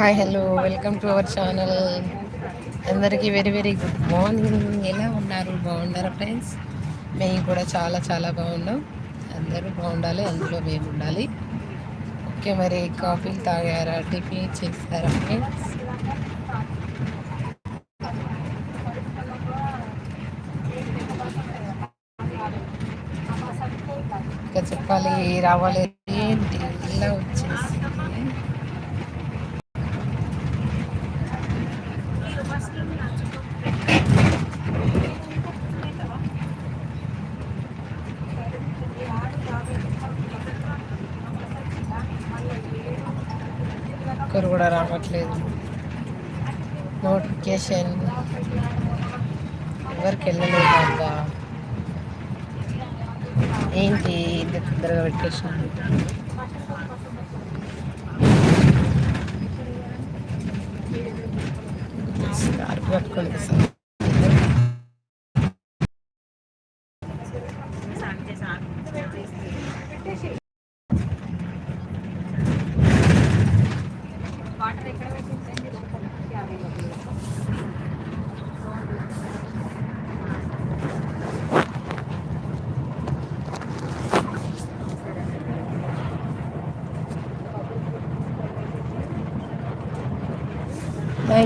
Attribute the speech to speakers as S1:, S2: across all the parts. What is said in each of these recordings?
S1: Hi hello welcome to our channel. అందరికీ very very good morning. ఎలా ఉన్నారు? బాగున్నారా ఫ్రెండ్స్? మేము కూడా చాలా చాలా బాగున్నాం. అందరూ బాగుండాలి అందులో మేము ఉండాలి. ఓకే మరి కాఫీలు తాగారా టిఫిన్ చేస్తారా ఫ్రెండ్స్? ఇంకా చెప్పాలి రావాలి ఏంటి? ఇలా వచ్చింది ఒక్కరు కూడా రావట్లేదు. నోటిఫికేషన్ ఎవరికి వెళ్ళలేదు అబ్బా. ఏంటి ఇంత తొందరగా వెకేషన్ స్కార్ప్ పట్టుకొని sir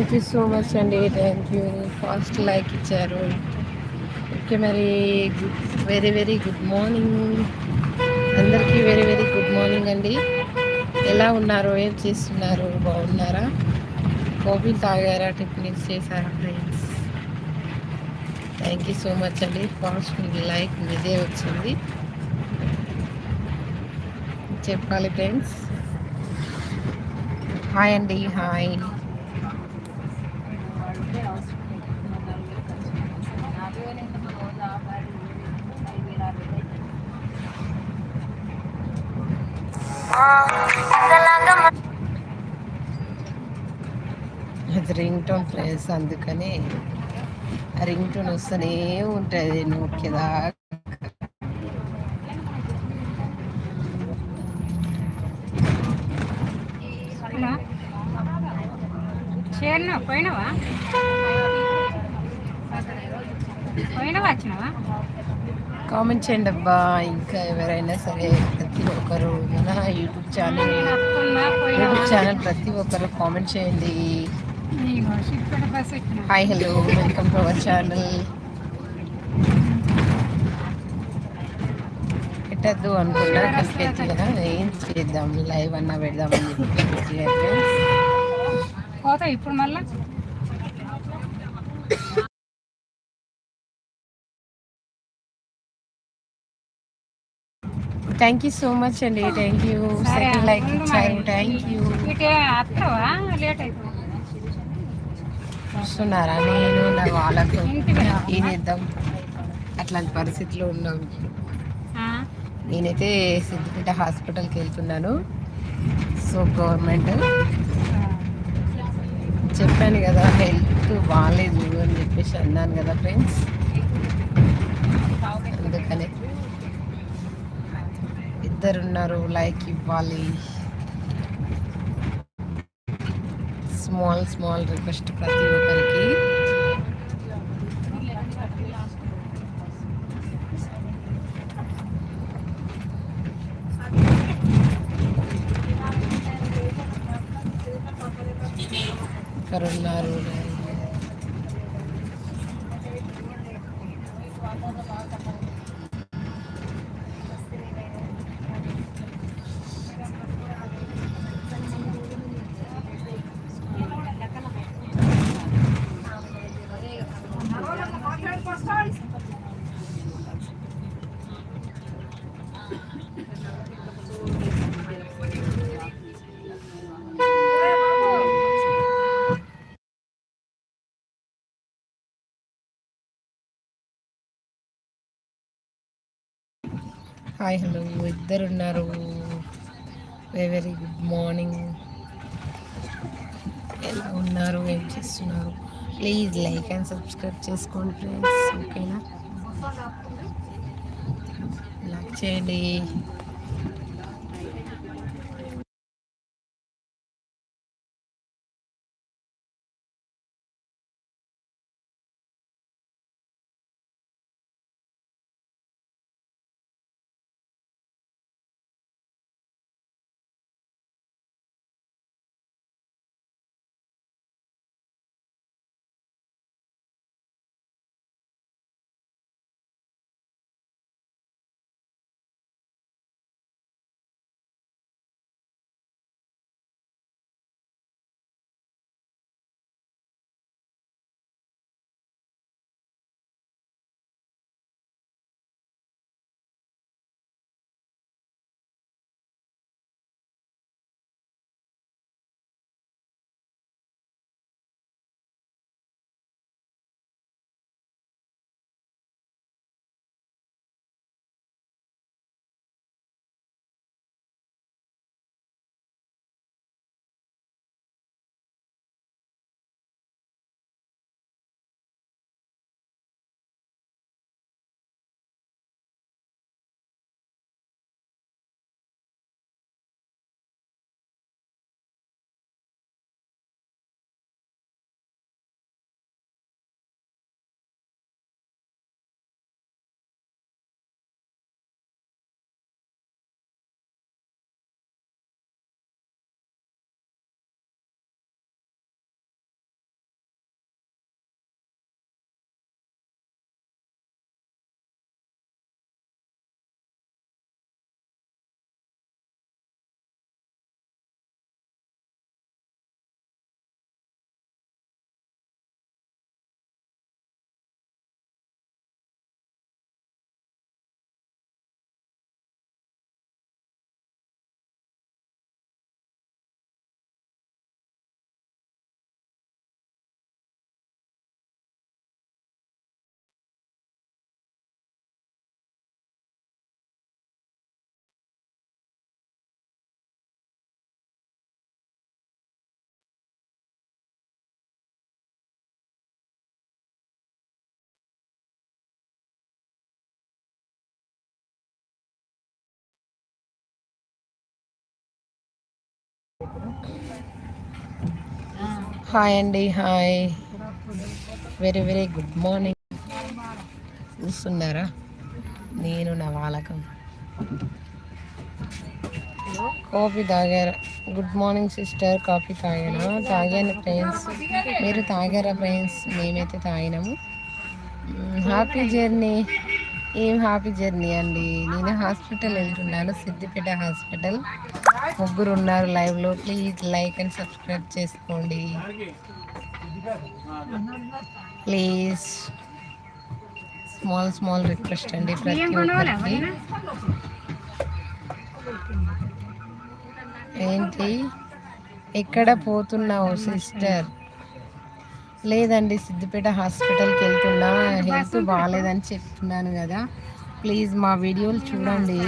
S1: thank you so much అండి థ్యాంక్ యూ ఫాస్ట్ లైక్ ఇచ్చారు. ఓకే మరి good very very good morning అందరికీ వెరీ వెరీ గుడ్ మార్నింగ్ అండి. ఎలా ఉన్నారు? ఏం చేస్తున్నారు? బాగున్నారా? కాఫీ తాగారా? టిఫిన్స్ చేశారా friends thank you so much అండి. ఫాస్ట్ లైక్ మీదే వచ్చింది. చెప్పాలి ఫ్రెండ్స్ హాయ్ అండి హాయ్ అది రింగ్ టోన్ ప్లేస్ అందుకని రింగ్ టోన్ వస్తూనే ఉంటుంది నొక్కేదా
S2: చేరినా పోయినావా? పోయినావా? వచ్చినావా?
S1: కామెంట్ చేయండి అబ్బా ఇంకా ఎవరైనా సరే ప్రతి ఒక్కరు మన యూట్యూబ్ ఛానల్ యూట్యూబ్ ఛానల్ ప్రతి ఒక్కరు కామెంట్ చేయండి. Hi hello welcome to our channel పెట్టద్దు అనుకున్నా కనిపించి కదా ఏం చేద్దాం? లైవ్ అన్నా పెడదామని
S2: పోతా ఇప్పుడు మళ్ళా?
S1: థ్యాంక్ యూ సో మచ్ అండి thank you second like thank you
S2: late అవుతుంది
S1: చూస్తున్నారా? నేను నా వాళ్ళకు ఏం చేద్దాం? అట్లాంటి పరిస్థితిలో ఉన్నాం. నేనైతే సిద్దిపేట హాస్పిటల్కి వెళ్తున్నాను. సో గవర్నమెంట్ చెప్పాను కదా హెల్త్ బాగాలేదు అని చెప్పేసి అన్నాను కదా ఫ్రెండ్స్. అందుకనే ఇద్దరు ఉన్నారు లైక్ ఇవ్వాలి. స్మాల్ స్మాల్ రిక్వెస్ట్ ప్రతి ఒక్కరికి. ఇక్కడ ఉన్నారు హాయ్ హలో. ఇద్దరు ఉన్నారు వెరీ గుడ్ మార్నింగ్ ఎలా ఉన్నారు? ఏం చేస్తున్నారు? ప్లీజ్ లైక్ అండ్ సబ్స్క్రైబ్ చేసుకోండి ఫ్రెండ్స్ ఓకేనా లైక్ చేయండి. హాయ్ అండి hi. Very very good morning చూస్తున్నారా నేను నా వాలకం. కాఫీ తాగారా? గుడ్ మార్నింగ్ సిస్టర్ కాఫీ తాగానా? తాగాను ఫ్రెండ్స్ మీరు తాగారా ఫ్రెండ్స్ మేమైతే తాగినాము. హ్యాపీ జర్నీ ఏం హ్యాపీ జర్నీ అండి? నేను హాస్పిటల్ వెళ్తున్నాను సిద్దిపేట హాస్పిటల్ ముగ్గురు ఉన్నారు లైవ్లో ప్లీజ్ లైక్ అండ్ సబ్స్క్రైబ్ చేసుకోండి. ప్లీజ్ స్మాల్ స్మాల్ రిక్వెస్ట్ అండి ప్రతి ఒక్కరికి. ఏంటి? ఎక్కడ పోతున్నావు సిస్టర్ లేదండి సిద్దిపేట హాస్పిటల్కి వెళ్తున్నా. హెల్త్ బాగాలేదని చెప్తున్నాను కదా. ప్లీజ్ మా వీడియోలు చూడండి.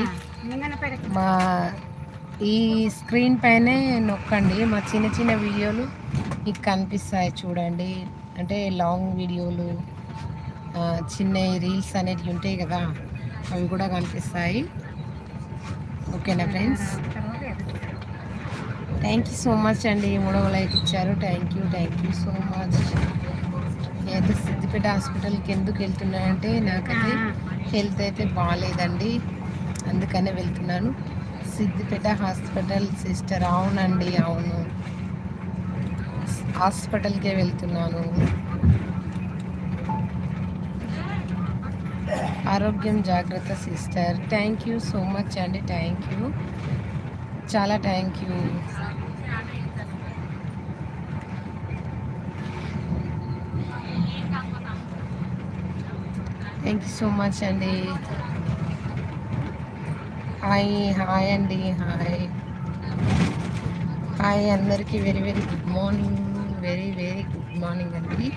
S1: మా ఈ స్క్రీన్ పైనే నొక్కండి. మా చిన్న చిన్న వీడియోలు మీకు కనిపిస్తాయి చూడండి. అంటే లాంగ్ వీడియోలు చిన్న రీల్స్ అనేటివి ఉంటాయి కదా అవి కూడా కనిపిస్తాయి. ఓకేనా friends? Thank you so much అండి. మూడవ లైక్ ఇచ్చారు. Thank you thank you so much అయితే సిద్దిపేట హాస్పిటల్కి ఎందుకు వెళ్తున్నానంటే నాకైతే హెల్త్ అయితే బాగాలేదండి అందుకనే వెళ్తున్నాను. సిద్దిపేట హాస్పిటల్ సిస్టర్ అవునండి అవును. హాస్పిటల్కే వెళ్తున్నాను. ఆరోగ్యం జాగ్రత్త sister. Thank you so much అండి. థ్యాంక్ యూ చాలా thank you thank you so much అండి హాయ్ హాయ్ అండి హాయ్ హాయ్ అందరికీ very very good morning very very good morning అండి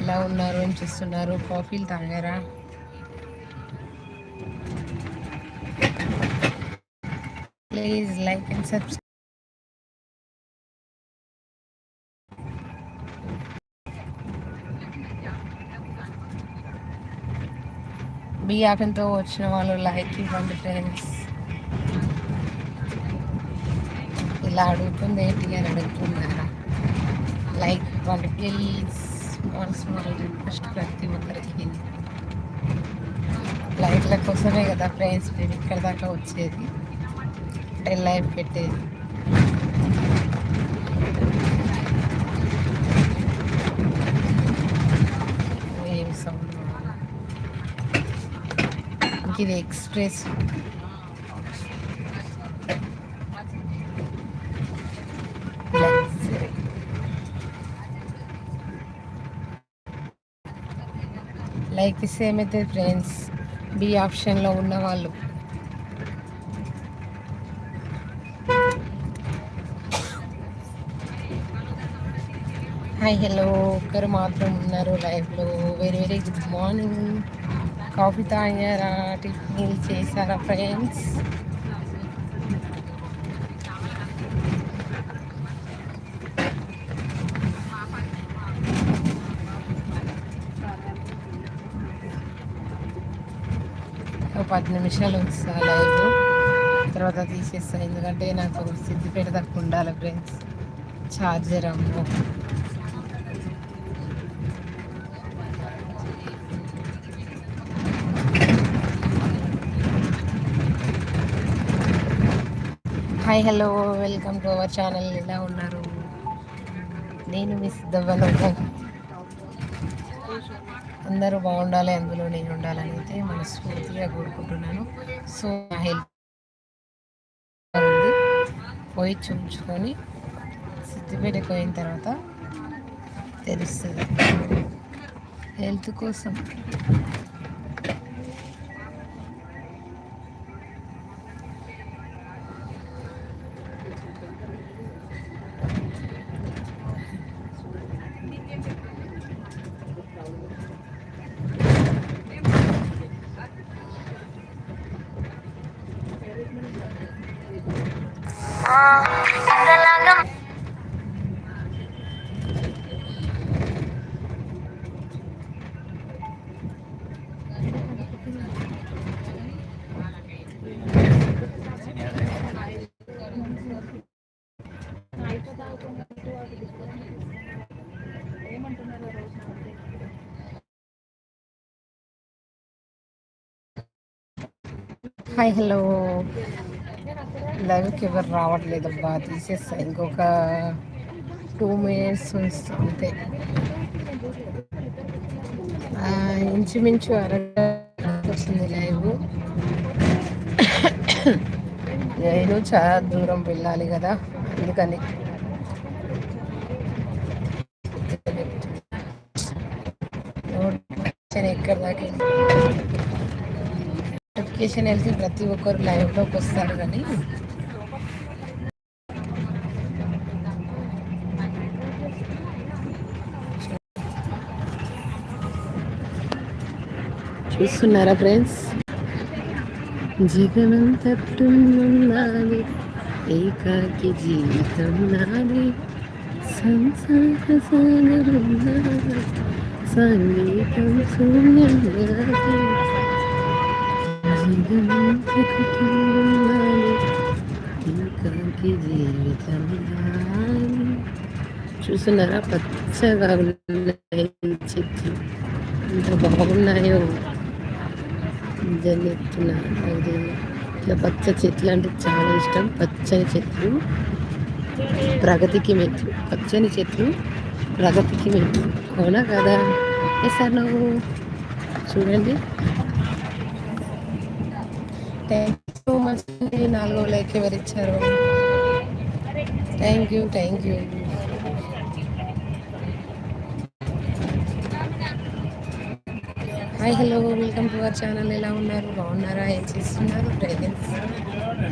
S1: ఎలా ఉన్నారు? ఏం చేస్తున్నారు? కాఫీలు తాగారా? ప్లీజ్ లైక్ అండ్ సబ్స్క్రైబ్ బియ్యాకంతో వచ్చిన వాళ్ళు లైక్ ఇవ్వండి ఫ్రెండ్స్ ఇలా అడుగుతుంది ఏంటి అని అడుగుతున్నారా? లైక్ ఇవ్వండి ప్లీజ్ స్మాల్ స్మాల్ రిక్వెస్ట్ ప్రతి ఒక్కరికి. లైట్ల కోసమే కదా ఫ్రెండ్స్ మేము ఇక్కడ దాకా వచ్చేది. అంటే లైవ్ పెట్టేది ఏం సౌండ్ ఇది ఎక్స్ప్రెస్. లైక్ ఇస్తే అయితే ఫ్రెండ్స్ బి ఆప్షన్లో ఉన్న వాళ్ళు. Hi hello. ఒక్కరు మాత్రం ఉన్నారు లైవ్లో very very good morning. Coffee తాగారా టిఫిన్ చేశారా ఫ్రెండ్స్? ఒక పది నిమిషాలు వస్తా లైవ్. తర్వాత తీసేస్తాను ఎందుకంటే నాకు సిద్ధిపేట తక్కువ ఉండాలి ఫ్రెండ్స్. ఛార్జర్ అమ్మో. Hi hello welcome to our channel. ఎలా ఉన్నారు? నేను మిస్ దవ్వను అందరూ బాగుండాలి అందులో నేను ఉండాలని అయితే మనస్ఫూర్తిగా కోరుకుంటున్నాను. సో నా హెల్త్ ఉంది పోయి చూపించుకొని సిద్ధిపేటకు పోయిన తర్వాత తెలుస్తుంది. హెల్త్ కోసం హాయ్ హలో. లైవ్కి ఎవరు రావట్లేదబ్బా తీసేస్తా. ఇంకొక టూ మినిట్స్ ఉంచుతా అంతే. ఇంచుమించు అరగంట లైవ్. నేను చాలా దూరం వెళ్ళాలి కదా అందుకని. ఎక్కడ దాకా? నోటిఫికేషన్ వెళ్తే ప్రతి ఒక్కరు లైవ్లోకి వస్తారు కానీ. చూస్తున్నారా ఫ్రెండ్స్? జగనంతట్టున్నది ఏకాకి జీవితం నాది సంసార సాగరం సంగీతం శూన్యం నాది జగనంతట్టున్నది ఏకాకి జీవితం నాది. చూస్తున్నారా? పచ్చగా ఉన్నాయి చెట్లు. ఎంత బాగున్నాయో. జనెత్తున అది ఇట్లా పచ్చ చెట్లు అంటే చాలా ఇష్టం. పచ్చని చెట్లు ప్రగతికి మెట్లు పచ్చని చెట్లు ప్రగతికి మెట్లు అవునా కదా? ఏ సార్ నువ్వు? చూడండి. థ్యాంక్ యూ సో మచ్ నాలుగో లైక్ ఎవరిచ్చారు. Thank you thank you hi hello welcome to our channel. ఎలా ఉన్నారు? బాగున్నారా? ఏం చేస్తున్నారు? ఫ్రెండ్స్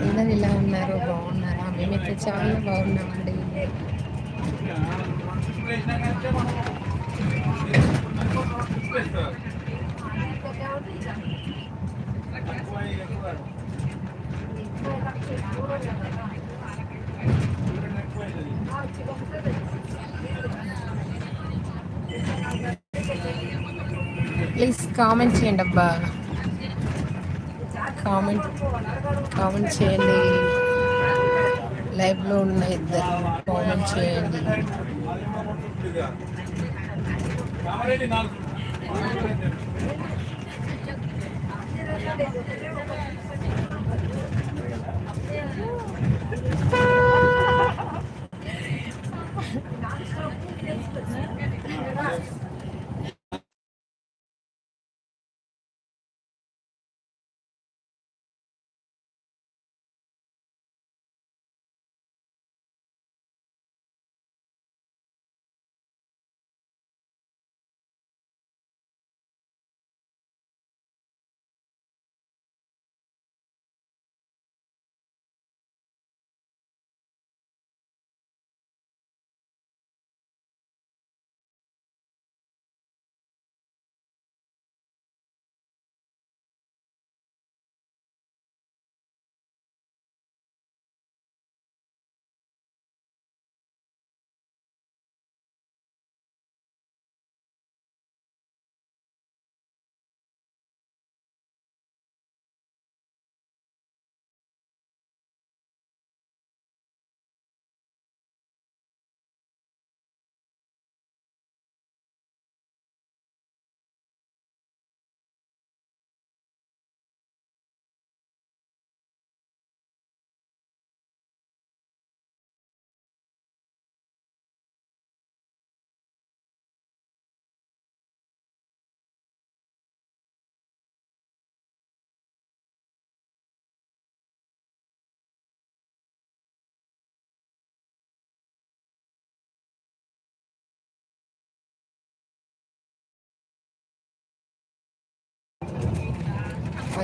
S1: అందరు ఎలా ఉన్నారు? బాగున్నారా? మేమైతే చాలా బాగున్నామండి ప్లీజ్ కామెంట్ చేయండి అబ్బా. కామెంట్ కామెంట్ చేయండి. లైవ్లో ఉన్న ఇద్దరు కామెంట్ చేయండి.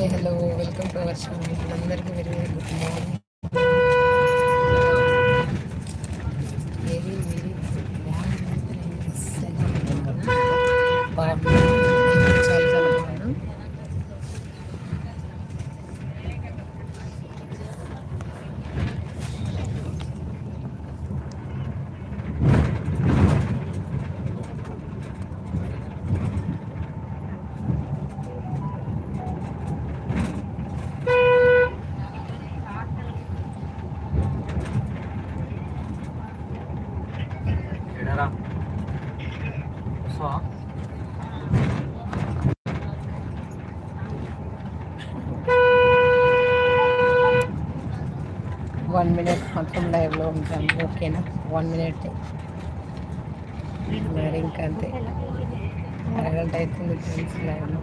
S1: Hi hello welcome to our channel. అందరికీ very very good morning very very good morning బాగున్నాను చాలా చాలా బాగున్నాను
S3: ఎడరా సో
S1: వన్ మినిట్ మొత్తం లైవ్లో ఉంటాం. ఓకేనా వన్ మినిట్ మరి ఇంకా అంతే అరగంట అవుతుంది ఫ్రెండ్స్ లైవ్లో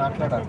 S3: మాట్లాడాలి.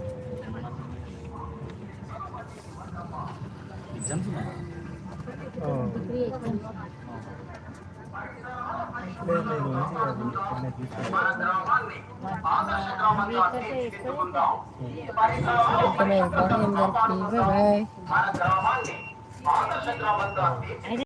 S1: ఓకే బాయ్ అందరికీ బాయ్